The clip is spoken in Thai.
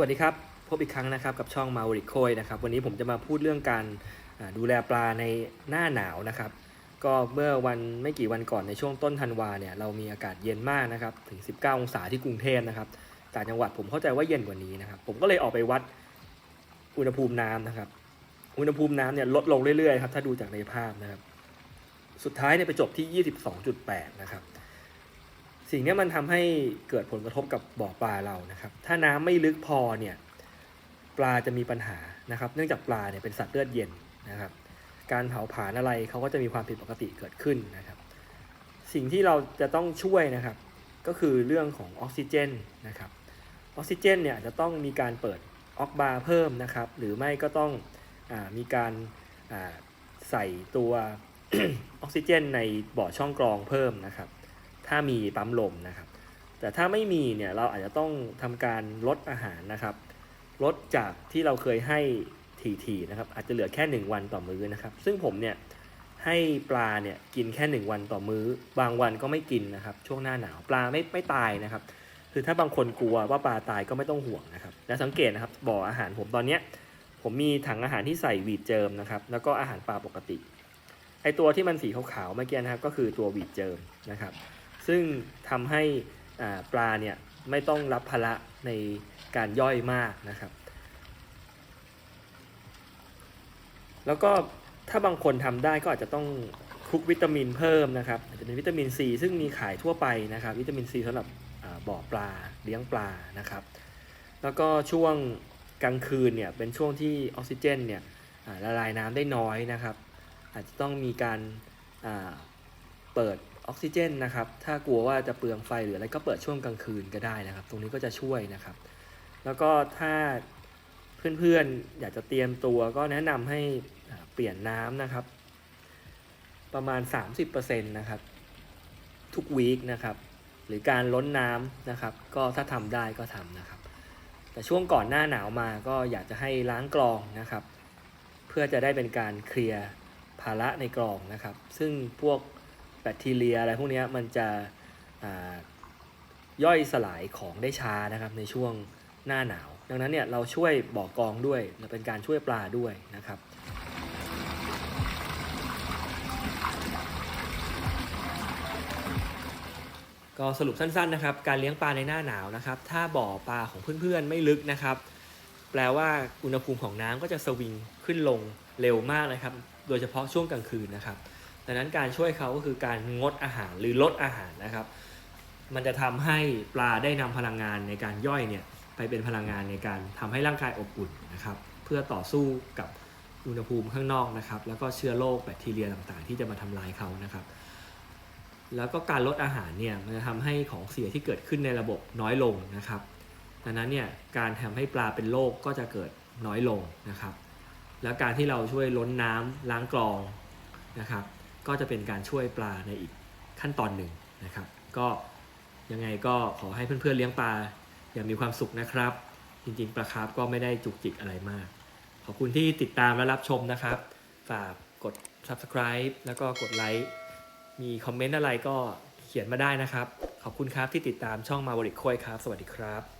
วัสดีครับ พบอีกครั้งนะครับกับช่องมา r ริโคยนะครับวันนี้ผมจะมาพูดเรื่องการดูแลปลาในหน้าหนาวนะครับ ก็เมื่อวันไม่กี่วันก่อนในช่วงต้นธันวาเนี่ยเรามีอากาศเย็นมากนะครับถึง 19 องศาที่กรุงเทพนะครับต่างจังหวัดผมเข้าใจว่าเย็นกว่านี้นะครับ ผมก็เลยออกไปวัดอุณหภูมิน้ำนะครับ อุณหภูมิน้ำเนี่ยลดลงเรื่อยๆครับถ้าดูจากในภาพนะครับ สุดท้ายเนี่ยไปจบที่ 22.8 นะครับ สิ่งนี้มันทำให้เกิดผลกระทบกับบ่อปลาเรานะครับ ถ้าน้ำไม่ลึกพอเนี่ยปลาจะมีปัญหานะครับ เนื่องจากปลาเนี่ยเป็นสัตว์เลือดเย็นนะครับ การเผาผลาญอะไรเขาก็จะมีความผิดปกติเกิดขึ้นนะครับ สิ่งที่เราจะต้องช่วยนะครับ ก็คือเรื่องของออกซิเจนนะครับออกซิเจนเนี่ยอาจจะต้องมีการเปิดออกบาร์เพิ่มนะครับ หรือไม่ก็ต้องอมีการใส่ตัวออกซิเจนในบ่อช่องกรองเพิ่มนะครับ ถ้ามีปั๊มลมนะครับ แต่ถ้าไม่มีเนี่ยเราอาจจะต้องทำการลดอาหารนะครับ ลดจากที่เราเคยให้ถี่ๆนะครับ อาจจะเหลือแค่ 1 วันต่อมื้อนะครับ ซึ่งผมเนี่ยให้ปลาเนี่ยกินแค่ 1 วันต่อมื้อ บางวันก็ไม่กินนะครับ ช่วงหน้าหนาวปลาไม่ไม่ตายนะครับ คือถ้าบางคนกลัวว่าปลาตายก็ไม่ต้องห่วงนะครับ และสังเกตนะครับบ่ออาหารผมตอนเนี้ยผมมีถังอาหารที่ใส่วีดเจิมนะครับ แล้วก็อาหารปลาปกติ ไอตัวที่มันสีขาวๆเมื่อกี้นะครับ ก็คือตัววีดเจิมนะครับ ซึ่งทำให้ปลาเนี่ยไม่ต้องรับภาระในการย่อยมากนะครับ แล้วก็ถ้าบางคนทำได้ก็อาจจะต้องคลุกวิตามินเพิ่มนะครับอาจจะเป็นวิตามินซีซึ่งมีขายทั่วไปนะครับ วิตามินซีสำหรับบ่อปลาเลี้ยงปลานะครับ แล้วก็ช่วงกลางคืนเนี่ยเป็นช่วงที่ออกซิเจนเนี่ยละลายน้ำได้น้อยนะครับ อาจจะต้องมีการาเปิด ออกซิเจนนะครับ ถ้ากลัวว่าจะเปลืองไฟหรืออะไรก็เปิดช่วงกลางคืนก็ได้นะครับ ตรงนี้ก็จะช่วยนะครับ แล้วก็ถ้าเพื่อนๆอยากจะเตรียมตัวก็แนะนำให้เปลี่ยนน้ำนะครับ ประมาณ 30%นะครับ ทุกวีคนะครับ หรือการล้นน้ำนะครับ ก็ถ้าทำได้ก็ทำนะครับ แต่ช่วงก่อนหน้าหนาวมาก็อยากจะให้ล้างกรองนะครับ เพื่อจะได้เป็นการเคลียร์ภาระในกรองนะครับ ซึ่งพวก แบคทีเรียอะไรพวกนี้มันจะย่อยสลายของได้ช้านะครับในช่วงหน้าหนาว ดังนั้นเนี่ยเราช่วยบ่อกรองด้วยเป็นการช่วยปลาด้วยนะครับก็สรุปสั้นๆนะครับการเลี้ยงปลาในหน้าหนาวนะครับ ถ้าบ่อปลาของเพื่อนๆไม่ลึกนะครับ แปลว่าอุณหภูมิของน้ำก็จะสวิงขึ้นลงเร็วมากนะครับ โดยเฉพาะช่วงกลางคืนนะครับ ดังนั้นการช่วยเขาก็คือการงดอาหารหรือลดอาหารนะครับ มันจะทำให้ปลาได้นำพลังงานในการย่อยเนี่ยไปเป็นพลังงานในการทำให้ร่างกายอบอุ่นนะครับ เพื่อต่อสู้กับอุณหภูมิข้างนอกนะครับ แล้วก็เชื้อโรคแบคทีเรียต่างๆ ที่จะมาทำลายเขานะครับ แล้วก็การลดอาหารเนี่ยมันจะทำให้ของเสียที่เกิดขึ้นในระบบน้อยลงนะครับดังนั้นเนี่ยการทำให้ปลาเป็นโรคก็จะเกิดน้อยลงนะครับ แล้วการที่เราช่วยล้นน้ำล้างกรองนะครับ ก็จะเป็นการช่วยปลาในอีกขั้นตอนหนึ่งนะครับ ก็ยังไงก็ขอให้เพื่อนๆเลี้ยงปลาอย่างมีความสุขนะครับ จริงๆปลาคาร์ฟก็ไม่ได้จุกจิกอะไรมาก ขอบคุณที่ติดตามและรับชมนะครับ ฝากกด subscribe แล้วก็กดไลค์มีคอมเมนต์อะไรก็เขียนมาได้นะครับ ขอบคุณครับที่ติดตามช่องมาบริโคยครับ สวัสดีครับ